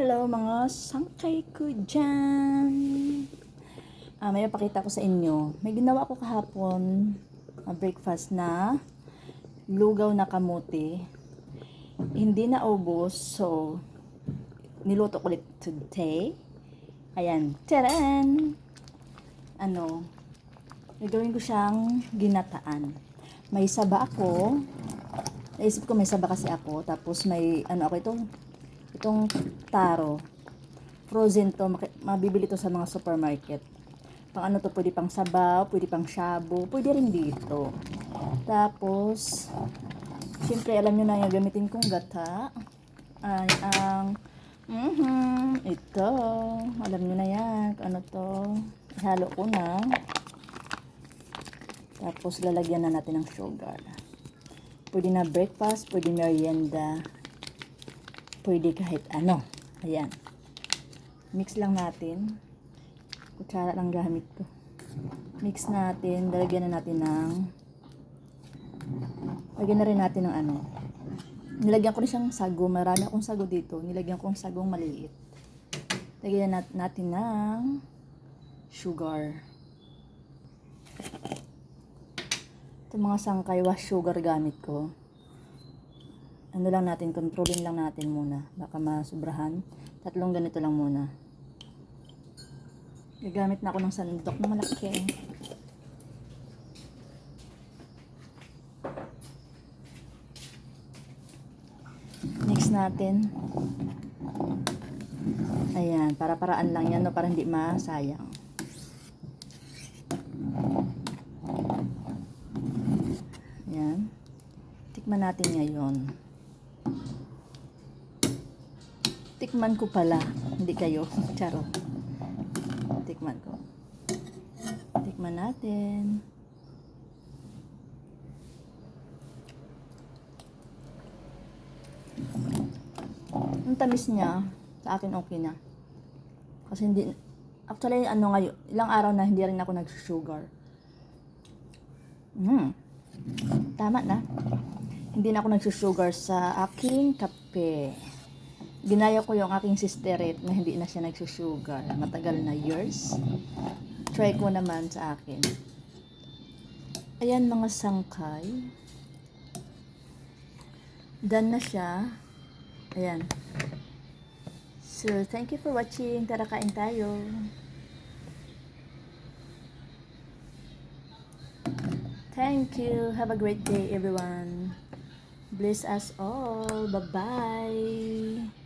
Hello mga sangkay ko dyan. Ah, may pakita ko sa inyo. May ginawa ko kahapon na breakfast na lugaw na kamote. Hindi na ubos, so niluto ko ulit today. Ayan, taran! Ano, gagawin ko siyang ginataan. May saba ako. Naisip ko may saba kasi ako. Tapos may, ano ako ito, itong taro. Frozen to, mabibili to sa mga supermarket. Pang ano to, pwede pang sabaw, pwede pang shabu, pwede rin dito. Tapos, syempre alam nyo na yung gamitin kong gata. Ay, ang, mhm, ito. Alam nyo na yan, ano to. Ihalo ko na. Tapos, lalagyan na natin ng sugar. Pwede na breakfast, pwede merienda, pwede kahit ano. Ayan. Mix lang natin. Kutsara lang gamit ko. Mix natin. Dalagyan na natin ng Lagyan na rin natin ng ano. Nilagyan ko rin siyang sago. Marami akong sago dito. Nilagyan ko ng sagong maliit. Lagyan nat- natin ng sugar. Ito mga sangkay was sugar gamit ko ano lang natin, controlin lang natin muna. Baka masubrahan. Tatlong ganito lang muna. Gagamit na ako ng sandok na malaki. Mix natin. Ayan, para-paraan lang yan, no, para hindi masayang. Ayan. Tikman natin ngayon. Tikman ko pala, hindi kayo. Charo. Tikman ko. Tikman natin. Ang tamis niya, sa akin okay na. Kasi hindi, actually ano ngayon, ilang araw na hindi rin ako nag-sugar. Mm. Tama na. Hindi na ako nagsusugar sa aking kape. Ginaya ko yung aking sisterette na hindi na siya nagsusugar. Matagal na years. Try ko naman sa akin. Ayan mga sangkay. Done na siya. Ayan. So, thank you for watching. Tara kain tayo. Thank you. Have a great day, everyone. Bless us all. Bye-bye.